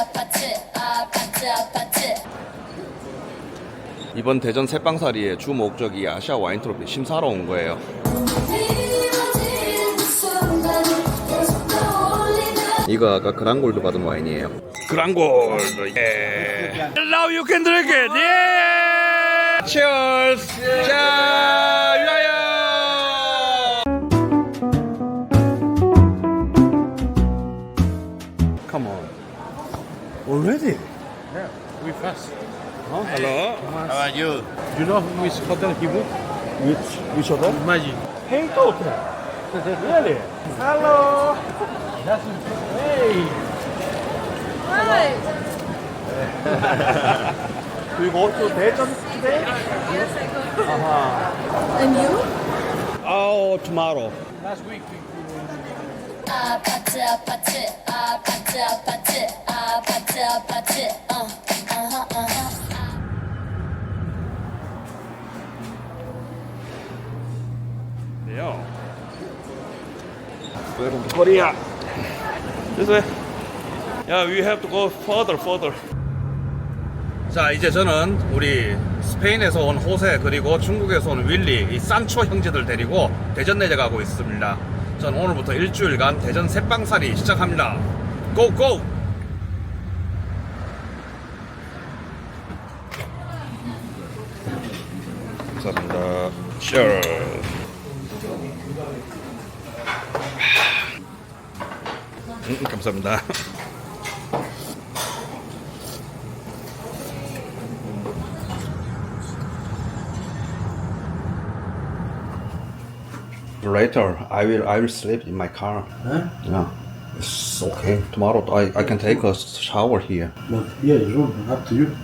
아파트 아파트 아파트 이번 대전 새빵살이의 주 목적이 아시아 와인 트로피 심사하러 온 거예요. 이거 아까 그랑골드 받은 와인이에요. 그랑골드. 예. Now you can drink it. 예. Cheers. 자, We fast. Hello. How are you? You know which hotel he booked? Which which hotel? Imagine. Hilton Hotel. really? Hello. That's hey. Do you go to Daejeon today? And you? Oh, tomorrow. Last week we 아파트 아파트 아파트 아파트 아파트 아파트 어 어허 어허 Yeah. Welcome to Korea. This way. Yeah, we have to go further, further. 자, 이제 저는 우리 스페인에서 온 호세 그리고 중국에서 온 윌리 이 산초 형제들 데리고 대전 내려 가고 있습니다. 전 오늘부터 일주일간 대전 새빵살이 시작합니다. 고 고! Sure. 음, 감사합니다. Later, I will I will sleep in my car. Huh? Yeah, it's okay. Tomorrow I, I can take a shower here. But yeah, it's all up to you.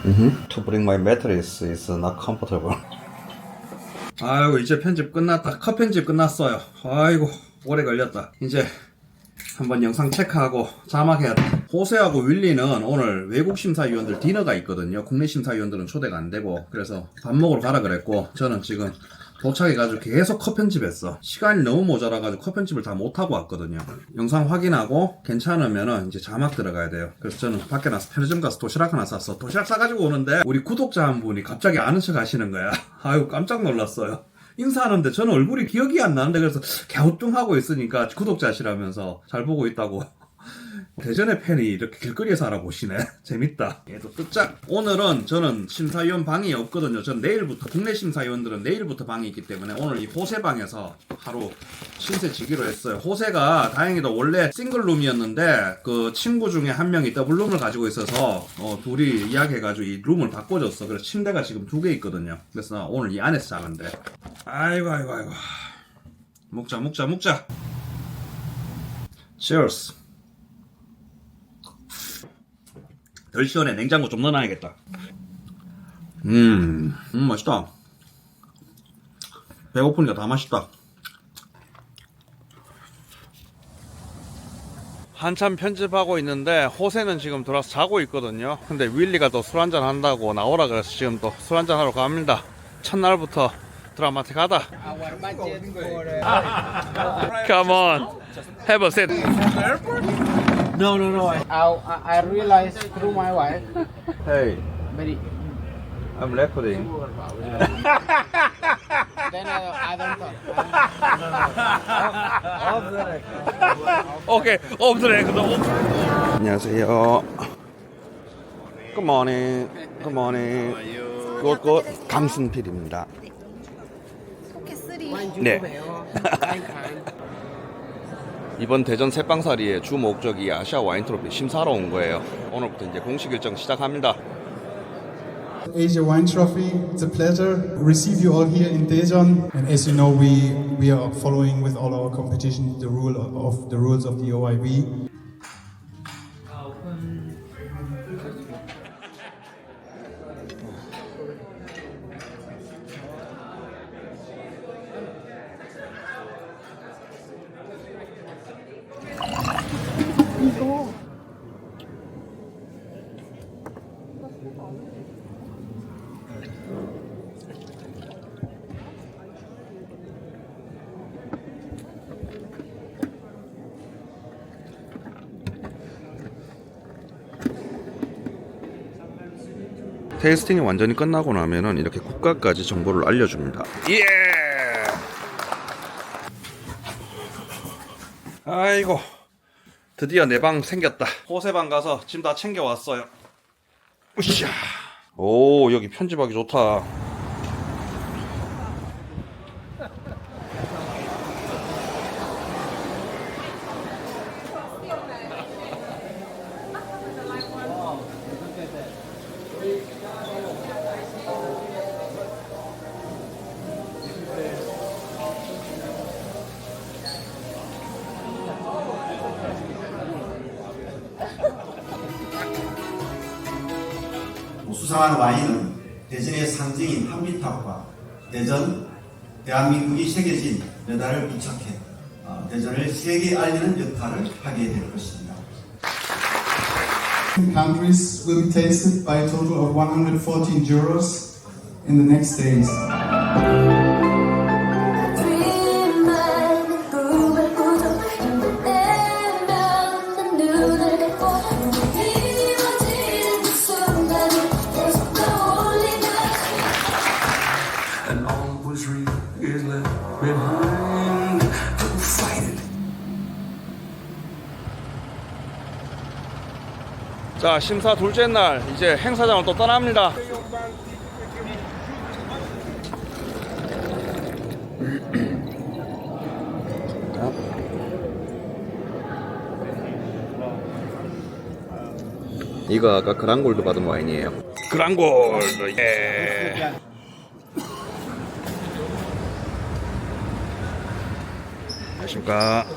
To bring my mattress is not comfortable. 아이고 이제 편집 끝났다. 컷 편집 끝났어요. 아이고 오래 걸렸다. 이제 한번 영상 체크하고 자막해야 돼. 호세하고 윌리는 오늘 외국 심사위원들 디너가 있거든요. 국내 심사위원들은 초대가 안 되고 그래서 밥 먹으러 가라 그랬고 저는 지금 도착해가지고 계속 컷 편집했어. 시간이 너무 모자라가지고 컷 편집을 다 못하고 왔거든요. 영상 확인하고 괜찮으면은 이제 자막 들어가야 돼요. 그래서 저는 밖에 나서 편의점 가서 도시락 하나 샀어. 도시락 싸가지고 오는데 우리 구독자 한 분이 갑자기 아는 척 하시는 거야. 아유 깜짝 놀랐어요. 인사하는데 저는 얼굴이 기억이 안 나는데 그래서 갸우뚱하고 있으니까 구독자시라면서 잘 보고 있다고 대전의 팬이 이렇게 길거리에서 알아보시네. 재밌다. 얘도 뜻짝. 오늘은 저는 심사위원 방이 없거든요. 전 내일부터, 국내 심사위원들은 내일부터 방이 있기 때문에 오늘 이 호세방에서 하루 신세 지기로 했어요. 호세가 다행히도 원래 싱글룸이었는데 그 친구 중에 한 명이 더블룸을 가지고 있어서 어, 둘이 이야기해가지고 이 룸을 바꿔줬어. 그래서 침대가 지금 두 개 있거든요. 그래서 오늘 이 안에서 자는데. 아이고, 아이고, 아이고. 먹자, 먹자, 먹자. Cheers. 덜 시원해. 냉장고 좀 넣어놔야겠다. 음, 음, 맛있다. 배고프니까 다 맛있다. 한참 편집하고 있는데 호세는 지금 들어와서 자고 있거든요. 근데 윌리가 또 술 한잔 한다고 나오라 그래서 지금 또 술 한잔 하러 갑니다. 첫날부터 드라마틱 하다. Come on, have a seat. No, no, no. I, I, I realized through my wife Hey, very I'm recording. then I, I don't talk. 오케이, 레코드. 안녕하세요. Good morning. Good morning. 굿, 굿. 감순필입니다. 네. 이번 대전 새빵살이의 주 목적이 아시아 와인 트로피 심사하러 온 거예요. 오늘부터 이제 공식 일정 시작합니다. Asia Wine Trophy. It's a pleasure to receive you all here in Daejeon. And as you know, we we are following with all our competition the rule of, the rules of the OIV. 테이스팅이 완전히 끝나고 나면은 이렇게 국가까지 정보를 알려줍니다. 예! 아이고 드디어 내 방 생겼다. 호세방 가서 짐 다 챙겨 왔어요. 으쌰. 오 여기 편집하기 좋다. 수상한 와인은 대전의 상징인 한미탑과 대전, 대한민국이 새겨진 메달을 부착해 어, 대전을 세계에 알리는 역할을 하게 될 것입니다. Countries will be tasted by a total of 114 jurors in the next days. 자 심사 둘째 날 이제 행사장을 또 떠납니다. 이거 아까 그랑골드 받은 와인이에요. 그랑골드 예. 안녕하십니까.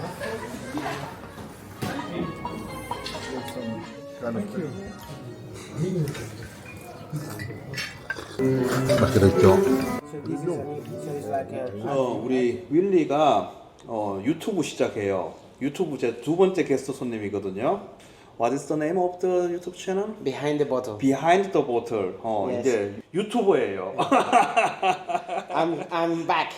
막 들어있죠. 어, 우리 윌리가 어, 유튜브 시작해요. 유튜브 제 두 번째 게스트 손님이거든요. What is the name of the YouTube channel? Behind the bottle. Behind the Bottle. 어, Yes. 이제 유튜버예요. I'm I'm back.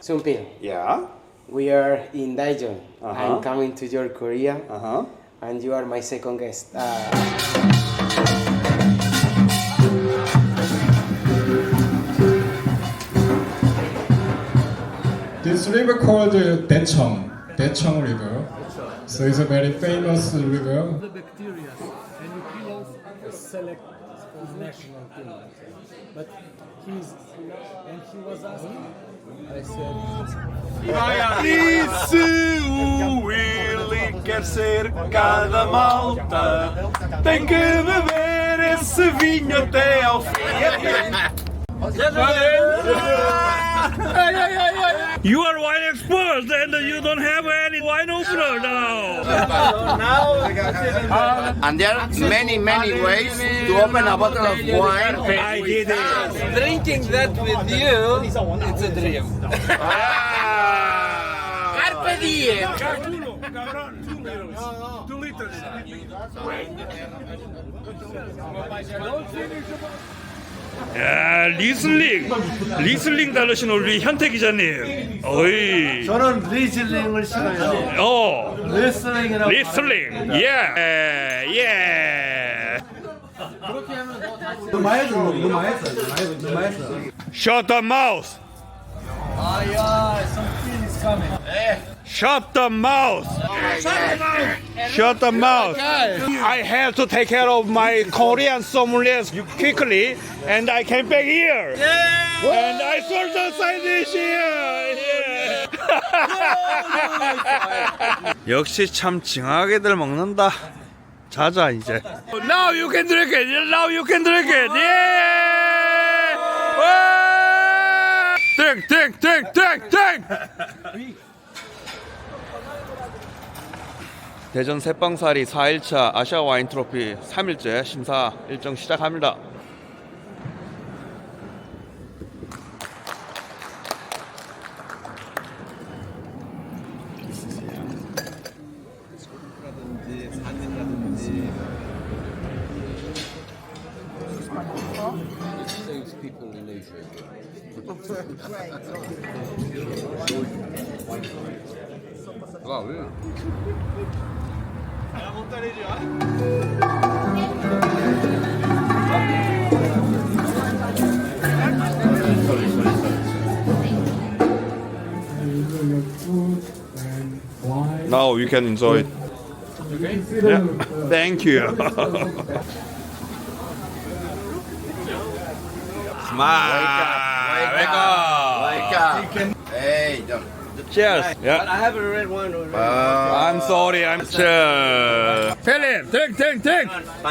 Sumpil, yeah. we are in Daejeon. Uh-huh. I'm coming to your Korea, Uh-huh. And you are my second guest. Uh, This river called uh, Daecheong, Daecheong River. So it's a very famous river. The bacteria, and you kill off a select national thing. But he's, and he was asking, I said, Disse o Willy quer ser cada malta. Tem que beber esse vinho até ao fim. You are wine expert and you don't have any wine opener now. and there are many many ways to open a bottle of wine. I did it. Drinking that with you, it's a dream. Ah. Carpe diem. Two liters. 야, 리슬링. 리슬링 다루신 우리 현태 기자님. 어이. 저는 리즐링을 싫어요. 어. 레슬링이라고. 리슬링. 예. 예. 너무 했어. 너무 했어. 너무 했어. Shut the mouth. Ah, yeah, something is coming. Shut the mouth. Shut the mouth. I have to take care of my Korean sommeliers quickly, and I came back here. And I sold the side dish here. Yeah. 역시 참 징하게들 먹는다. 자자 이제. Now you can drink it. Now you can drink it. Yeah. 와! Drink, drink, drink, drink, drink. 대전 새빵사리 4일차 아시아 와인 트로피 3일째 심사 일정 시작합니다. Now you can enjoy it. Okay. Yeah. Thank you. Smile. Wake up. Wake up. Wake up. Cheers. Yeah. I have a red one. I'm sorry. I'm cheers. Philip, drink, drink, drink.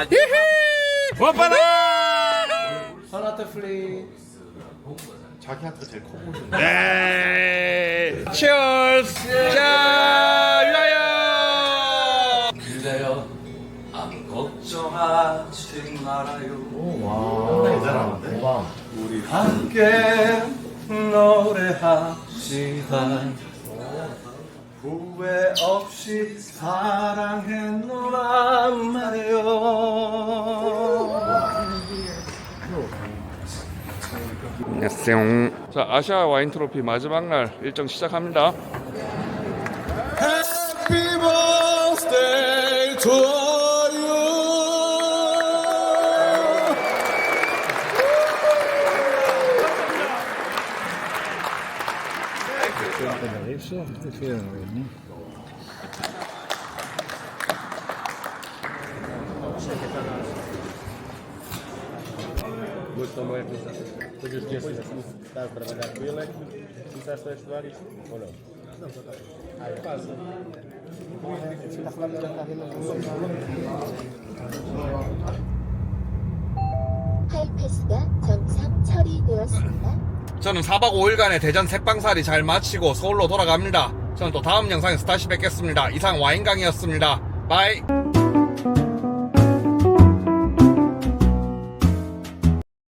히히. 오빠라. 자기한테 제일 커 보이는 에이. Cheers. 자, 유하여. 그대여 아무 걱정하지 말아요 대단한데? 우리 함께 노래합시다 후회 없이 사랑했노란 말이요 안녕하세요. 자, 아시아 와인 트로피 마지막 날 일정 시작합니다. Happy birthday to 하이패스가 정상 처리되었습니다. 저는 4박 5일간의 대전 색방살이 잘 마치고 서울로 돌아갑니다. 저는 또 다음 영상에서 다시 뵙겠습니다. 이상 와인강이었습니다. 바이.